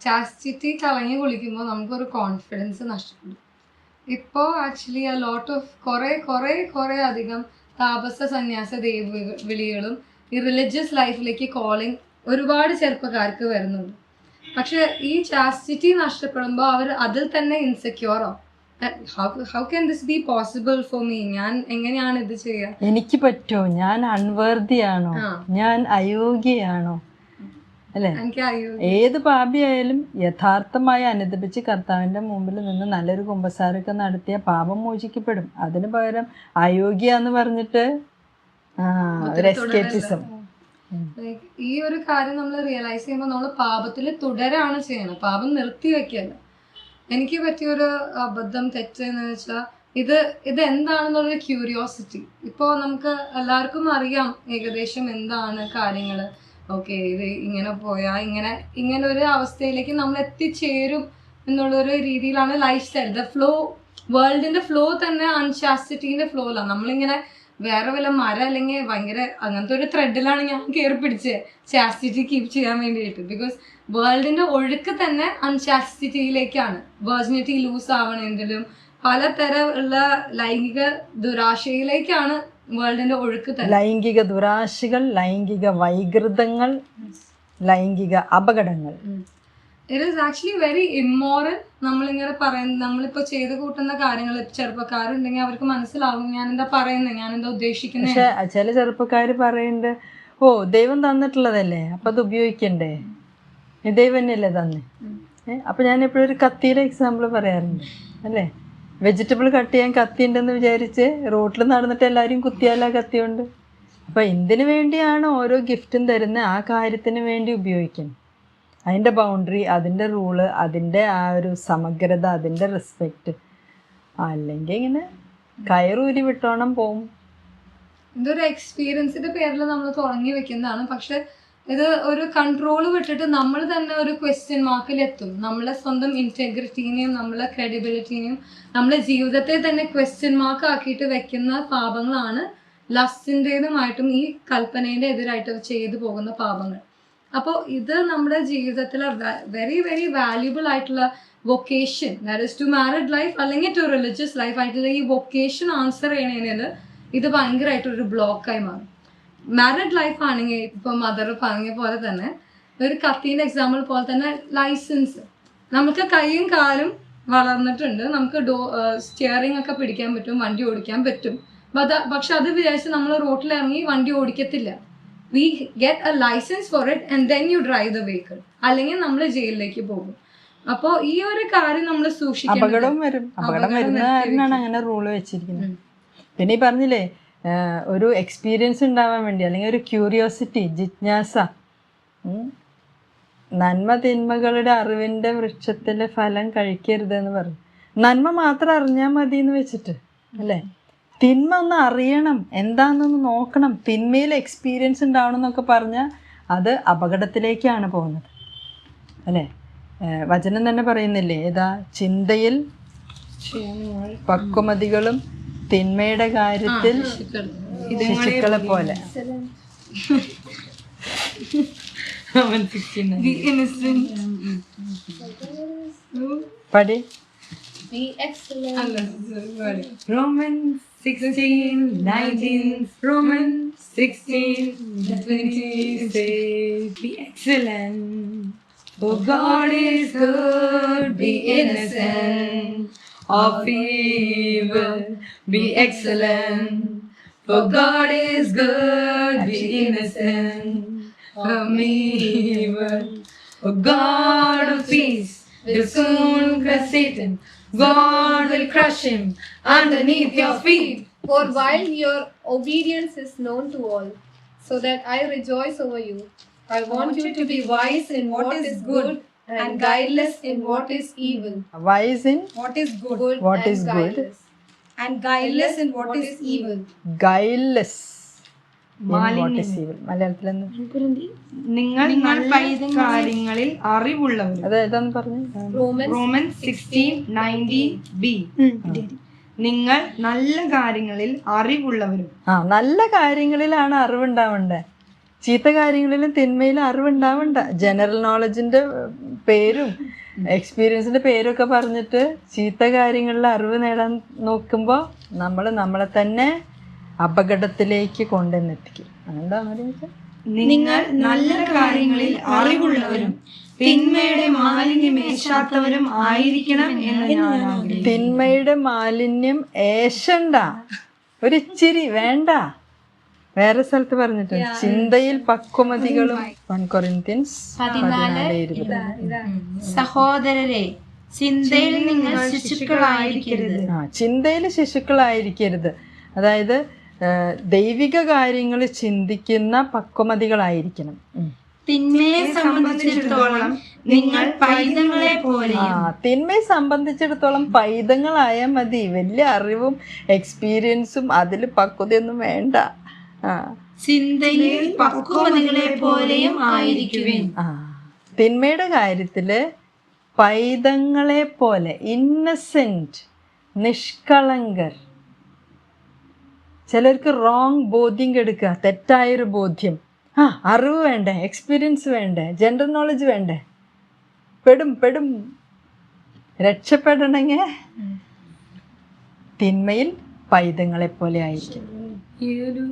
Chastity കളഞ്ഞു കുളിക്കുമ്പോൾ നമുക്കൊരു കോൺഫിഡൻസ് നഷ്ടപ്പെടും. ഇപ്പോൾ ആക്ച്വലി ആ ലോട്ട് ഓഫ് കുറേ കുറേ കുറേ അധികം താപസ സന്യാസ ദൈവ വിളികളും ഈ റിലീജിയസ് ലൈഫിലേക്ക് കോളിംഗ് ഒരുപാട് ചെറുപ്പക്കാർക്ക് വരുന്നുണ്ട്. പക്ഷെ ഈ ചാസ്റ്റിറ്റി നഷ്ടപ്പെടുമ്പോൾ അവർ അതിൽ തന്നെ ഇൻസെക്യൂറോ how can this be possible for me ഞാൻ എങ്ങനെയാണ് ഇത് ചെയ്യുക എനിക്ക് പറ്റുമോ ഞാൻ അൺവേർതിയാണോ ഞാൻ അയോഗ്യയാണോ? അല്ലേ? ഏത് പാപിയായാലും യഥാർത്ഥമായി അനുദപിച്ച് കർത്താവിന്റെ മുമ്പിൽ നിന്ന് നല്ലൊരു കുമ്പസാരൊക്കെ നടത്തിയ പാപം മോചിക്കപ്പെടും. അതിന് പകരം അയോഗ്യ എന്ന് പറഞ്ഞിട്ട് എസ്കേപ്പിസം. Like, ഈ ഒരു കാര്യം നമ്മൾ റിയലൈസ് ചെയ്യുമ്പോൾ നമ്മൾ പാപത്തിൽ തുടരാണ് ചെയ്യണം പാപം നിർത്തി വെക്കല്ല. എനിക്ക് പറ്റിയൊരു അബദ്ധം തെറ്റ് എന്ന് വെച്ചാൽ ഇത് ഇത് എന്താണെന്നുള്ളൊരു ക്യൂരിയോസിറ്റി ഇപ്പോൾ നമുക്ക് എല്ലാവർക്കും അറിയാം ഏകദേശം എന്താണ് കാര്യങ്ങൾ ഓക്കെ ഇത് ഇങ്ങനെ പോയാൽ ഇങ്ങനെ ഇങ്ങനെ ഒരു അവസ്ഥയിലേക്ക് നമ്മൾ എത്തിച്ചേരും എന്നുള്ളൊരു രീതിയിലാണ് ലൈഫ് സ്റ്റൈൽ ദ ഫ്ലോ വേൾഡിന്റെ ഫ്ലോ തന്നെ അൺചാസ്റ്റിറ്റീന്റെ ഫ്ലോയിലാണ് നമ്മളിങ്ങനെ വേറെ വല്ല മരം അല്ലെങ്കിൽ ഭയങ്കര അങ്ങനത്തെ ഒരു ത്രെഡിലാണ് ഞാൻ കയറി പിടിച്ചത് ചാസ്റ്റിറ്റി കീപ്പ് ചെയ്യാൻ വേണ്ടിയിട്ട്. ബിക്കോസ് വേൾഡിന്റെ ഒഴുക്ക് തന്നെ അൺശാസ്റ്റിറ്റിയിലേക്കാണ് വേർജിനിറ്റി ലൂസ് ആവണമെങ്കിലും ഉള്ള ലൈംഗിക ദുരാശയിലേക്കാണ് വേൾഡിന്റെ ഒഴുക്ക് ലൈംഗിക ദുരാശികൾ ലൈംഗിക വൈകൃതങ്ങൾ ലൈംഗിക അപകടങ്ങൾ. It is actually very immoral നമ്മളിങ്ങനെ പറയുന്ന നമ്മളിപ്പോ ചെയ്ത് കൂട്ടുന്ന കാര്യങ്ങൾ ചെറുപ്പക്കാരുണ്ടെങ്കിൽ അവർക്ക് മനസ്സിലാവും ഞാൻ എന്താ പറയുന്നത് ഞാൻ എന്താ ഉദ്ദേശിക്കുന്നത് പക്ഷെ ചില ചെറുപ്പക്കാർ പറയുന്നുണ്ട് ഓ ദൈവം തന്നിട്ടുള്ളതല്ലേ? അപ്പൊ അത് ഉപയോഗിക്കണ്ടേ? ദൈവം തന്നെയല്ലേ തന്നെ? അപ്പൊ ഞാൻ എപ്പോഴും ഒരു കത്തിയുടെ എക്സാമ്പിൾ പറയാറുണ്ട്. അല്ലേ? വെജിറ്റബിൾ കട്ട് ചെയ്യാൻ കത്തി ഉണ്ടെന്ന് വിചാരിച്ച് റോട്ടിൽ നടന്നിട്ട് എല്ലാവരും കുത്തിയാല കത്തിയുണ്ട്. അപ്പം അപ്പൊ എന്തിനു വേണ്ടിയാണ് ഓരോ ഗിഫ്റ്റും തരുന്ന ആ കാര്യത്തിന് വേണ്ടി ഉപയോഗിക്കണം അതിന്റെ ബൗണ്ടറി അതിന്റെ റൂൾ അതിന്റെ ആ ഒരു സമഗ്രത അതിന്റെ റെസ്പെക്റ്റ് അല്ലെങ്കിൽ ഇങ്ങനെ കയറൂരി വിട്ടോണം പോവും. ഇതൊരു എക്സ്പീരിയൻസിന്റെ പേരിൽ നമ്മൾ തുടങ്ങി വെക്കുന്നതാണ്. പക്ഷെ ഇത് ഒരു കൺട്രോൾ വിട്ടിട്ട് നമ്മൾ തന്നെ ഒരു ക്വസ്റ്റ്യൻ മാർക്കിലെത്തും നമ്മളെ സ്വന്തം ഇന്റഗ്രിറ്റീനെയും നമ്മളെ ക്രെഡിബിലിറ്റീനെയും നമ്മളെ ജീവിതത്തെ തന്നെ ക്വസ്റ്റ്യൻ മാർക്ക് ആക്കിയിട്ട് വെക്കുന്ന പാപങ്ങളാണ് ലസ്റ്റിന്റെതുമായിട്ടും ഈ കൽപ്പനേന്റെ എതിരായിട്ട് ചെയ്തു പോകുന്ന പാപങ്ങൾ. അപ്പോൾ ഇത് നമ്മുടെ ജീവിതത്തിലെ വെരി വെരി വാല്യുബിൾ ആയിട്ടുള്ള vocation that is to married life അല്ലെങ്കിൽ ടു റിലീജിയസ് ലൈഫ് ആയിട്ടുള്ള ഈ വൊക്കേഷൻ ആൻസർ ചെയ്യണേനിൽ ഇത് ഭയങ്കരമായിട്ടൊരു ബ്ലോക്കായി മാറും. മാരിഡ് ലൈഫ് ആണെങ്കിൽ ഇപ്പൊ മദർ പറഞ്ഞ പോലെ തന്നെ ഒരു കത്തീന്റെ എക്സാമ്പിൾ പോലെ തന്നെ ലൈസൻസ് നമുക്ക് കൈയും കാലും വളർന്നിട്ടുണ്ട്. നമുക്ക് ഡോ സ്റ്റിയറിംഗ് ഒക്കെ പിടിക്കാൻ പറ്റും വണ്ടി ഓടിക്കാൻ പറ്റും. പക്ഷെ അത് വിചാരിച്ച് നമ്മൾ റോട്ടിൽ ഇറങ്ങി വണ്ടി ഓടിക്കത്തില്ല. We get a licence for it and then you drive the vehicle അല്ലെങ്കിൽ നമ്മൾ ജയിലിലേക്ക് പോകും. അപ്പോൾ ഈ ഒരു കാര്യം നമ്മൾ സൂക്ഷിക്കണം അപകടം വരും. അപകടം വരുന്ന അങ്ങനെ റൂൾ വെച്ചിരിക്കുന്നത്. പിന്നെ ഈ പറഞ്ഞില്ലേ ഒരു എക്സ്പീരിയൻസ് ഉണ്ടാവാൻ വേണ്ടി അല്ലെങ്കിൽ ഒരു ക്യൂരിയോസിറ്റി ജിജ്ഞാസ. നന്മ തിന്മകളുടെ അറിവിന്റെ വൃക്ഷത്തിലെ ഫലം കഴിക്കരുതെന്ന് പറഞ്ഞു നന്മ മാത്രം അറിഞ്ഞാൽ മതി എന്ന് വെച്ചിട്ട് അല്ലേ? തിന്മ ഒന്ന് അറിയണം എന്താണെന്നൊന്ന് നോക്കണം. തിന്മയിൽ എക്സ്പീരിയൻസ് ഉണ്ടാവണം എന്നൊക്കെ പറഞ്ഞാൽ അത് അപകടത്തിലേക്കാണ് പോകുന്നത്. അല്ലേ? വചനം തന്നെ പറയുന്നില്ലേ? ഏതാ? ചിന്തയിൽ പക്വമതികളും തിന്മയുടെ കാര്യത്തിൽ ശിശുക്കളെ പോലെ പടി Be excellent. അല്ല, sorry. Romans 16, 19, Romans 16, 20 says, Be excellent, for God is good, be innocent of evil, be excellent, for God is good, be innocent of evil, for God of peace will soon crush Satan. God will crush him underneath your feet. For while your obedience is known to all, so that I rejoice over you, I want you to be wise in what is good and guideless in what is evil. wise in What is good Good What and is good? guileless. and guileless in what is evil. guileless what is evil മലയാളത്തിൽ എന്താ നിങ്ങൾ കാര്യങ്ങളിൽ അറിവുള്ളവരും അത് ഏതാന്ന് പറഞ്ഞു Romans Roman sixteen nineteen B നിങ്ങൾ നല്ല കാര്യങ്ങളിൽ അറിവുള്ളവരും ആ നല്ല കാര്യങ്ങളിലാണ് അറിവുണ്ടാവണ്ടേ ചീത്ത കാര്യങ്ങളിലും തിന്മയിലും അറിവുണ്ടാവണ്ട. ജനറൽ നോളജിന്റെ പേരും എക്സ്പീരിയൻസിന്റെ പേരൊക്കെ പറഞ്ഞിട്ട് ചീത്ത കാര്യങ്ങളിൽ അറിവ് നേടാൻ നോക്കുമ്പോൾ നമ്മൾ നമ്മളെ തന്നെ അപകടത്തിലേക്ക് കൊണ്ടുവന്നെത്തിക്കും അതെന്താണ് നിങ്ങൾ നല്ല കാര്യങ്ങളിൽ അറിവുള്ളവരും തിന്മയുടെ മാലിന്യം ഏശാത്തവരും ആയിരിക്കണം എന്ന് തിന്മയുടെ മാലിന്യം ഏശണ്ട. ഒരിച്ചിരി വേണ്ട. വേറെ സ്ഥലത്ത് പറഞ്ഞിട്ടുണ്ട് ചിന്തയിൽ പക്വമതികളും സഹോദരരെ ചിന്തയിൽ നിങ്ങൾ ശിശുക്കളായിരിക്കരുത്. ചിന്തയിൽ ശിശുക്കളായിരിക്കരുത്. അതായത് ദൈവിക കാര്യങ്ങൾ ചിന്തിക്കുന്ന പക്വമതികളായിരിക്കണം. തിന്മയെ സംബന്ധിച്ചിടത്തോളം നിങ്ങൾ പൈതങ്ങളെ പോലെ തിന്മയെ സംബന്ധിച്ചിടത്തോളം പൈതങ്ങളായാൽ മതി. വലിയ അറിവും എക്സ്പീരിയൻസും അതിൽ പക്വതയൊന്നും വേണ്ട. ചിന്തയിൽ പോലെയും ആയിരിക്കുവിൻ. തിന്മയുടെ കാര്യത്തിൽ പൈതങ്ങളെ പോലെ ഇന്നസെന്റ് നിഷ്കളങ്കർ. ചിലർക്ക് റോങ് ബോധ്യം കെടുക്കുക തെറ്റായൊരു ബോധ്യം. ആ അറിവ് വേണ്ടേ എക്സ്പീരിയൻസ് വേണ്ടേ ജനറൽ നോളജ് വേണ്ടേ? പെടും പെടും. രക്ഷപ്പെടണമെങ്കിൽ തിന്മയിൽ പൈതങ്ങളെ പോലെ ആയിരിക്കും. ഈ ഒരു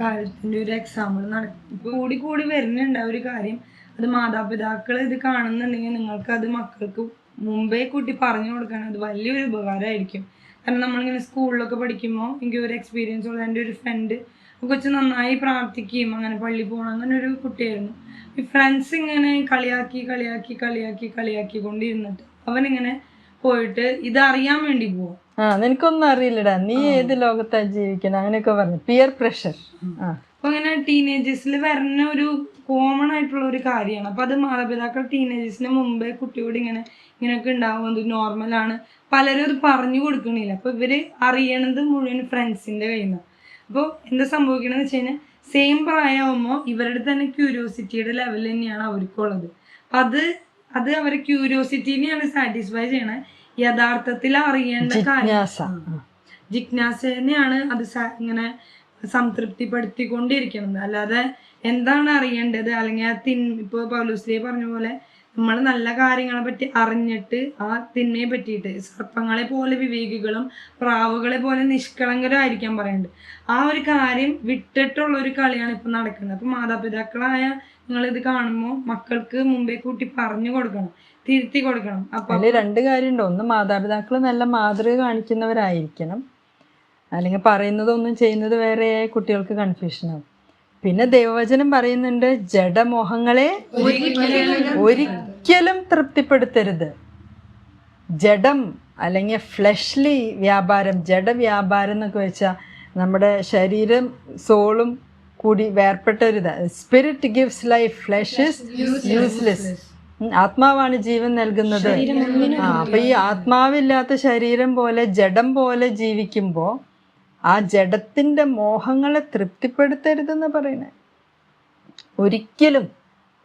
കാര്യത്തിന്റെ ഒരു എക്സാമ്പിൾ നട കൂടി കൂടി വരുന്നുണ്ട് ഒരു കാര്യം. അത് മാതാപിതാക്കൾ ഇത് കാണുന്നുണ്ടെങ്കിൽ നിങ്ങൾക്ക് അത് മക്കൾക്ക് മുമ്പേ കൂട്ടി പറഞ്ഞു കൊടുക്കാൻ അത് വലിയൊരു ഉപകാരമായിരിക്കും. കാരണം നമ്മളിങ്ങനെ സ്കൂളിലൊക്കെ പഠിക്കുമ്പോൾ എനിക്ക് ഒരു എക്സ്പീരിയൻസ് ഉള്ള എന്റെ ഒരു ഫ്രണ്ട് കൊച്ചു നന്നായി പ്രാർത്ഥിക്കുകയും അങ്ങനെ പള്ളി പോകണം അങ്ങനെ ഒരു കുട്ടിയായിരുന്നു. ഈ ഫ്രണ്ട്സ് ഇങ്ങനെ കളിയാക്കി കളിയാക്കി കളിയാക്കി കളിയാക്കി കൊണ്ടിരുന്നിട്ട് അവനിങ്ങനെ പോയിട്ട് ഇതറിയാൻ വേണ്ടി പോകും ആ നിനക്കൊന്നും അറിയില്ലടാ. നീ ഏത് ലോകത്താ ജീവിക്കണം? അങ്ങനെയൊക്കെ പറഞ്ഞു. പിയർ പ്രഷർ ആ. അപ്പൊ അങ്ങനെ ടീനേജേഴ്സിൽ വരുന്ന ഒരു കോമൺ ആയിട്ടുള്ള ഒരു കാര്യമാണ്. അപ്പൊ അത് മാതാപിതാക്കൾ ടീനേജേഴ്സിന് മുമ്പേ കുട്ടിയോട് ഇങ്ങനെ ഇങ്ങനെയൊക്കെ ഉണ്ടാവുന്നത് നോർമൽ ആണ്. പലരും അത് പറഞ്ഞു കൊടുക്കണില്ല. അപ്പൊ ഇവർ അറിയണത് മുഴുവൻ ഫ്രണ്ട്സിന്റെ കയ്യിൽ നിന്ന് അപ്പോൾ എന്താ സംഭവിക്കണമെന്ന് വെച്ച് കഴിഞ്ഞാൽ സെയിം പ്രായമാകുമ്പോൾ ഇവരുടെ തന്നെ ക്യൂരിയോസിറ്റിയുടെ ലെവൽ തന്നെയാണ് അവർക്കുള്ളത്. അപ്പൊ അത് അത് അവരെ ക്യൂരിയോസിറ്റിനെയാണ് സാറ്റിസ്ഫൈ ചെയ്യണത് യഥാർത്ഥത്തിൽ അറിയേണ്ട കാര്യം. ജിജ്ഞാസ തന്നെയാണ് അത് ഇങ്ങനെ സംതൃപ്തിപ്പെടുത്തിക്കൊണ്ടിരിക്കുന്നത്. അല്ലാതെ എന്താണ് അറിയേണ്ടത്? അല്ലെങ്കിൽ ആ തിൻ ഇപ്പൊ പൗലൂസ്ലിയെ പറഞ്ഞ പോലെ നമ്മൾ നല്ല കാര്യങ്ങളെ പറ്റി അറിഞ്ഞിട്ട് ആ തിന്മയെ പറ്റിയിട്ട് സർപ്പങ്ങളെ പോലെ വിവേകികളും പ്രാവുകളെ പോലെ നിഷ്കളങ്കരായിരിക്കാൻ പറയുന്നുണ്ട്. ആ ഒരു കാര്യം വിട്ടിട്ടുള്ള ഒരു കളിയാണ് ഇപ്പൊ നടക്കുന്നത്. അപ്പൊ മാതാപിതാക്കളായ നിങ്ങൾ ഇത് കാണുമ്പോൾ മക്കൾക്ക് മുമ്പേ കൂട്ടി പറഞ്ഞു കൊടുക്കണം തിരുത്തി കൊടുക്കണം. അപ്പൊ രണ്ട് കാര്യമുണ്ട്. ഒന്ന് മാതാപിതാക്കൾ നല്ല മാതൃക കാണിക്കുന്നവരായിരിക്കണം. അല്ലെങ്കിൽ പറയുന്നതൊന്നും ചെയ്യുന്നത് വേറെ കുട്ടികൾക്ക് കൺഫ്യൂഷൻ ആവും. പിന്നെ ദൈവവചനം പറയുന്നുണ്ട് ജഡമോഹങ്ങളെ ഒരിക്കലും തൃപ്തിപ്പെടുത്തരുത്. ജഡം അല്ലെങ്കിൽ ഫ്ലഷ്ലി വ്യാപാരം ജഡ വ്യാപാരം എന്നൊക്കെ വെച്ചാൽ നമ്മുടെ ശരീരം സോളും കൂടി വേർപ്പെട്ടൊരിത് spirit gives life flesh is useless ആത്മാവാണ് ജീവൻ നൽകുന്നത്. ആ അപ്പൊ ഈ ആത്മാവില്ലാത്ത ശരീരം പോലെ ജഡം പോലെ ജീവിക്കുമ്പോൾ ആ ജഡത്തിന്റെ മോഹങ്ങളെ തൃപ്തിപ്പെടുത്തരുതെന്ന് പറയണേ ഒരിക്കലും.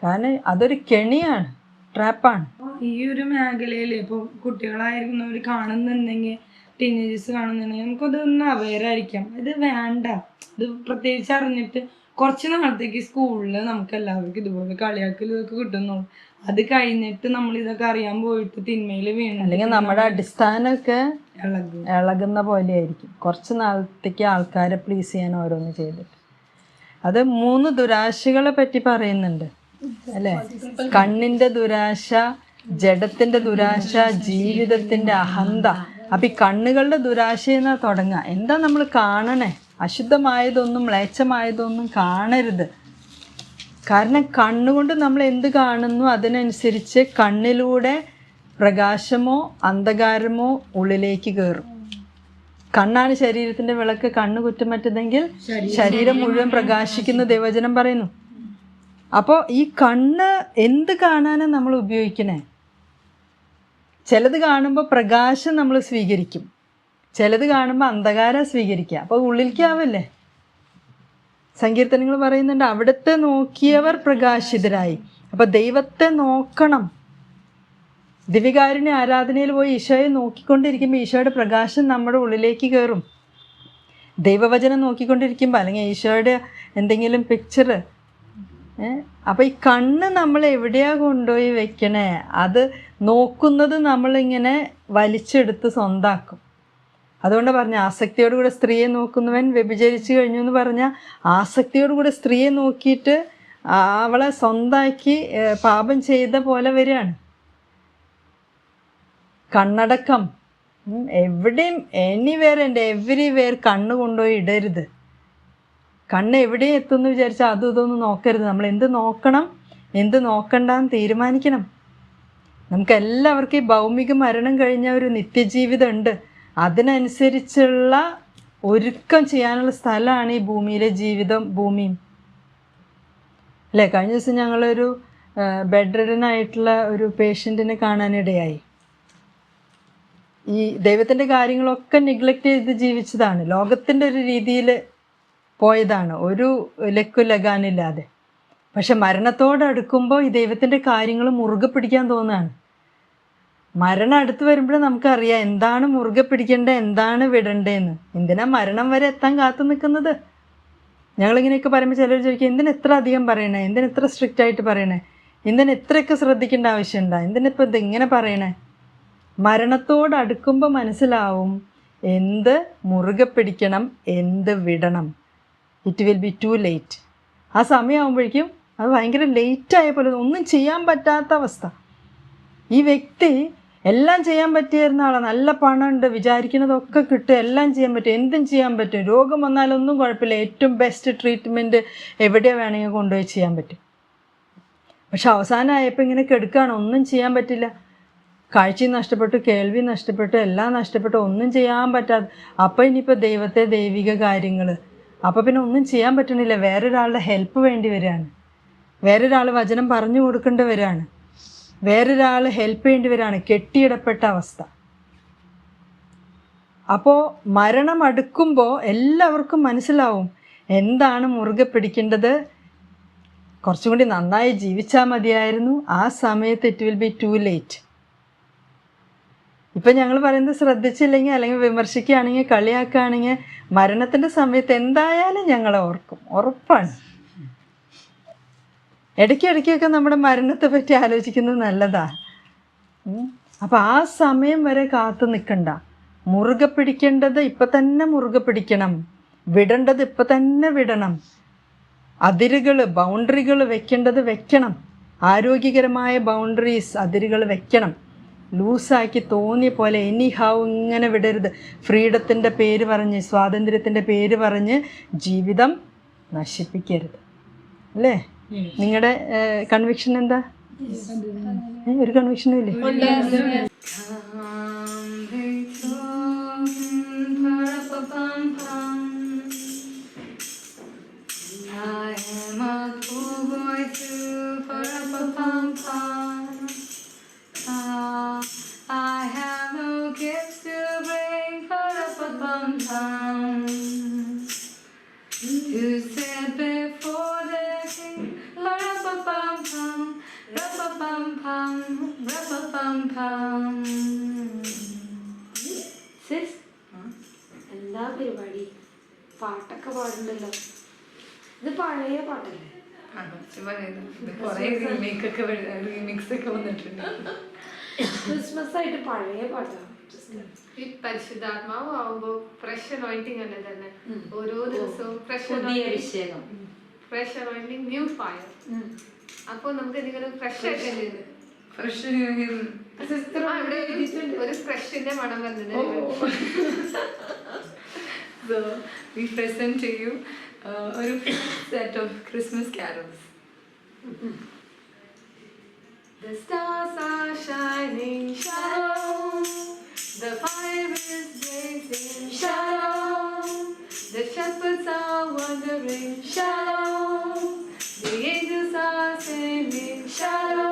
കാരണം അതൊരു കെണിയാണ് ട്രാപ്പാണ്. ഈ ഒരു മേഖലയിൽ ഇപ്പോൾ കുട്ടികളായിരിക്കുന്നവർ കാണുന്നുണ്ടെങ്കിൽ ടീനേജേഴ്സ് കാണുന്നുണ്ടെങ്കിൽ നമുക്കതൊന്ന് അവെയർ ആയിരിക്കാം. ഇത് വേണ്ട. ഇത് പ്രത്യേകിച്ച് അറിഞ്ഞിട്ട് കുറച്ച് നാളത്തേക്ക് സ്കൂളിൽ നമുക്ക് എല്ലാവർക്കും ഇതുപോലെ കളിയാക്കലൊക്കെ കിട്ടുന്നുള്ളൂ അത് കഴിഞ്ഞിട്ട് നമ്മൾ ഇതൊക്കെ അറിയാൻ പോയിട്ട് തിന്മയിൽ വീണു അല്ലെങ്കിൽ നമ്മുടെ അടിസ്ഥാനമൊക്കെ ഇളകും. ഇളകുന്ന പോലെയായിരിക്കും കുറച്ച് നാളത്തേക്ക് ആൾക്കാരെ പ്ലീസ് ചെയ്യാൻ ഓരോന്ന് ചെയ്തിട്ട്. അത് മൂന്ന് ദുരാശകളെ പറ്റി പറയുന്നുണ്ട്. അല്ലേ? കണ്ണിന്റെ ദുരാശ ജഡത്തിന്റെ ദുരാശ ജീവിതത്തിന്റെ അഹന്ത. അപ്പൊ ഈ കണ്ണുകളുടെ ദുരാശയെന്ന് തുടങ്ങുക. എന്താ നമ്മൾ കാണണേ? അശുദ്ധമായതൊന്നും മ്ലേച്ഛമായതൊന്നും കാണരുത്. കാരണം കണ്ണുകൊണ്ട് നമ്മൾ എന്ത് കാണുന്നു അതിനനുസരിച്ച് കണ്ണിലൂടെ പ്രകാശമോ അന്ധകാരമോ ഉള്ളിലേക്ക് കയറും കണ്ണാണ് ശരീരത്തിന്റെ വിളക്ക് കണ്ണ് കുറ്റമറ്റതെങ്കിൽ ശരീരം മുഴുവൻ പ്രകാശിക്കുന്ന ദൈവചനം പറയുന്നു. അപ്പോൾ ഈ കണ്ണ് എന്ത് കാണാനാണ് നമ്മൾ ഉപയോഗിക്കണേ? ചിലത് കാണുമ്പോൾ പ്രകാശം നമ്മൾ സ്വീകരിക്കും. ചിലത് കാണുമ്പോൾ അന്ധകാരം സ്വീകരിക്കുക. അപ്പോൾ ഉള്ളിലേക്കാവല്ലേ സങ്കീർത്തനങ്ങൾ പറയുന്നുണ്ട് അവിടുത്തെ നോക്കിയവർ പ്രകാശിതരായി. അപ്പോൾ ദൈവത്തെ നോക്കണം. ദിവികാരുണ്യ ആരാധനയിൽ പോയി ഈശോയെ നോക്കിക്കൊണ്ടിരിക്കുമ്പോൾ ഈശോയുടെ പ്രകാശം നമ്മുടെ ഉള്ളിലേക്ക് കയറും ദൈവവചനം നോക്കിക്കൊണ്ടിരിക്കുമ്പോൾ അല്ലെങ്കിൽ ഈശോയുടെ എന്തെങ്കിലും പിക്ചർ ഏ? അപ്പൊ ഈ കണ്ണ് നമ്മൾ എവിടെയാ കൊണ്ടുപോയി വെക്കണേ? അത് നോക്കുന്നത് നമ്മളിങ്ങനെ വലിച്ചെടുത്ത് സ്വന്താക്കും. അതുകൊണ്ട് പറഞ്ഞ ആസക്തിയോടുകൂടെ സ്ത്രീയെ നോക്കുന്നവൻ വ്യഭിചരിച്ചു കഴിഞ്ഞു എന്ന് പറഞ്ഞാൽ ആസക്തിയോടുകൂടെ സ്ത്രീയെ നോക്കിയിട്ട് അവളെ സ്വന്താക്കി പാപം ചെയ്ത പോലെ വരികയാണ്. കണ്ണടക്കം. എവിടെയും എനിവേർ എന്റെ എവരിവേർ കണ്ണ് കൊണ്ടുപോയി ഇടരുത്. കണ്ണ് എവിടെ എത്തുമെന്ന് വിചാരിച്ചാൽ അതും ഇതൊന്നും നോക്കരുത്. നമ്മൾ എന്ത് നോക്കണം എന്ത് നോക്കണ്ടെന്ന് തീരുമാനിക്കണം. നമുക്ക് എല്ലാവർക്കും ഈ ഭൗമിക മരണം കഴിഞ്ഞ ഒരു നിത്യജീവിതം ഉണ്ട് അതിനനുസരിച്ചുള്ള ഒരുക്കം ചെയ്യാനുള്ള സ്ഥലമാണ് ഈ ഭൂമിയിലെ ജീവിതം ഭൂമിയും. അല്ലേ? കഴിഞ്ഞ ദിവസം ഞങ്ങളൊരു ബെഡ് റിഡനായിട്ടുള്ള ഒരു പേഷ്യന്റിനെ കാണാനിടയായി. ഈ ദൈവത്തിന്റെ കാര്യങ്ങളൊക്കെ നെഗ്ലക്റ്റ് ചെയ്ത് ജീവിച്ചതാണ്. ലോകത്തിന്റെ ഒരു രീതിയിൽ പോയതാണ്. ഒരു ലക്കു ലഗാനില്ലാതെ. പക്ഷെ മരണത്തോടടുക്കുമ്പോൾ ഈ ദൈവത്തിന്റെ കാര്യങ്ങൾ മുറുകെ പിടിക്കാൻ തോന്നുകയാണ്. മരണം അടുത്ത് വരുമ്പോഴേ നമുക്കറിയാം എന്താണ് മുറുകെ പിടിക്കേണ്ടത് എന്താണ് വിടണ്ടേന്ന് എന്തിനാ മരണം വരെ എത്താൻ കാത്തു നിൽക്കുന്നത്? ഞങ്ങളിങ്ങനെയൊക്കെ പറയുമ്പോൾ ചിലർ ചോദിക്കും എന്തിനാ എത്ര അധികം പറയണേ? എന്തിനാ എത്ര സ്ട്രിക്റ്റ് ആയിട്ട് പറയണേ? എന്തിനാ എത്രയൊക്കെ ശ്രദ്ധിക്കേണ്ട ആവശ്യമുണ്ടോ? എന്തിനിപ്പോൾ ഇത് ഇങ്ങനെ പറയണേ? മരണത്തോട് അടുക്കുമ്പോൾ മനസ്സിലാവും എന്ത് മുറുകെ പിടിക്കണം എന്ത് വിടണം. It will be too late ആ സമയമാകുമ്പോഴേക്കും അത് ഭയങ്കര ലേറ്റായ പോലെ ഒന്നും ചെയ്യാൻ പറ്റാത്ത അവസ്ഥ. ഈ വ്യക്തി എല്ലാം ചെയ്യാൻ പറ്റിയിരുന്ന ആളാണ് നല്ല പണമുണ്ട് വിചാരിക്കുന്നതൊക്കെ കിട്ടും എല്ലാം ചെയ്യാൻ പറ്റും. എന്തും ചെയ്യാൻ പറ്റും. രോഗം വന്നാലൊന്നും കുഴപ്പമില്ല. ഏറ്റവും ബെസ്റ്റ് ട്രീറ്റ്മെന്റ് എവിടെ വേണമെങ്കിൽ കൊണ്ടുപോയി ചെയ്യാൻ പറ്റും. പക്ഷെ അവസാനമായപ്പോൾ ഇങ്ങനെ കെടുക്കുകയാണ്. ഒന്നും ചെയ്യാൻ പറ്റില്ല. കാഴ്ചയും നഷ്ടപ്പെട്ടു കേൾവി നഷ്ടപ്പെട്ടു എല്ലാം നഷ്ടപ്പെട്ടു. ഒന്നും ചെയ്യാൻ പറ്റാതെ അപ്പോൾ ഇനിയിപ്പോൾ ദൈവത്തെ ദൈവിക കാര്യങ്ങൾ അപ്പോൾ പിന്നെ ഒന്നും ചെയ്യാൻ പറ്റണില്ല. വേറൊരാളുടെ ഹെൽപ്പ് വേണ്ടി വരികയാണ് വേറൊരാൾ വചനം പറഞ്ഞു കൊടുക്കേണ്ടി വരികയാണ് വേറൊരാൾ ഹെൽപ്പ് ചെയ്യേണ്ടി വരികയാണ് കെട്ടിയിടപ്പെട്ട അവസ്ഥ. അപ്പോൾ മരണം അടുക്കുമ്പോൾ എല്ലാവർക്കും മനസ്സിലാവും എന്താണ് മുറുകെ പിടിക്കേണ്ടത്. കുറച്ചും കൂടി നന്നായി ജീവിച്ചാൽ മതിയായിരുന്നു. ആ സമയത്ത് it will be too late ഇപ്പം ഞങ്ങൾ പറയുന്നത് ശ്രദ്ധിച്ചില്ലെങ്കിൽ അല്ലെങ്കിൽ വിമർശിക്കുകയാണെങ്കിൽ കളിയാക്കുകയാണെങ്കിൽ മരണത്തിന്റെ സമയത്ത് എന്തായാലും ഞങ്ങളെ ഓർക്കും. ഉറപ്പാണ്. ഇടയ്ക്കിടയ്ക്കൊക്കെ നമ്മുടെ മരണത്തെ പറ്റി ആലോചിക്കുന്നത് നല്ലതാ. അപ്പം ആ സമയം വരെ കാത്തു നിൽക്കണ്ട. മുറുകെ പിടിക്കേണ്ടത് ഇപ്പം തന്നെ മുറുകെ പിടിക്കണം. വിടേണ്ടത് ഇപ്പം തന്നെ വിടണം. അതിരുകൾ ബൗണ്ടറികൾ വെക്കേണ്ടത് വെക്കണം. ആരോഗ്യകരമായ ബൗണ്ടറീസ് അതിരുകൾ വെക്കണം. ലൂസാക്കി തോന്നിയ പോലെ എനി ഹൗ ഇങ്ങനെ വിടരുത്. ഫ്രീഡത്തിന്റെ പേര് പറഞ്ഞ് സ്വാതന്ത്ര്യത്തിന്റെ പേര് പറഞ്ഞ് ജീവിതം നശിപ്പിക്കരുത്. അല്ലേ? നിങ്ങളുടെ കൺവിക്ഷൻ എന്താ ഒരു കൺവിക്ഷനും ഇല്ലേ I am a cool boy too, pa-ra-pa-pum-pum. Ra-pa-pum-pum, ra-pa-pum-pum. Sis? എന്താ പരിപാടി? പാട്ടൊക്കെ പാടുണ്ടല്ലോ ഇത് പഴയ പാട്ടല്ലേ? ക്രിസ്മസ് ആയിട്ട് പഴയ പാട്ടാണ് ഈ പരിശുദ്ധാത്മാവ് ആവുമ്പോ ഫ്രഷ് അനോയിന്റിങ് അല്ലേ തന്നെ. ഓരോ ദിവസവും ഫ്രഷ് അഭിഷേകം. ഫ്രഷ് അനോയിന്റിങ് ന്യൂ ഫയർ അപ്പൊ നമുക്ക് എന്തെങ്കിലും ഫ്രഷ് ആയിട്ട് ഫ്രഷ് ഇവിടെ ഒരു ഫ്രഷിന്റെ മണം വന്നത് so we present to you ഒരു set of Christmas Christmas. The stars are shining, shalom. The fire is blazing, shalom. The shepherds are wandering, shalom. The angels are shadow.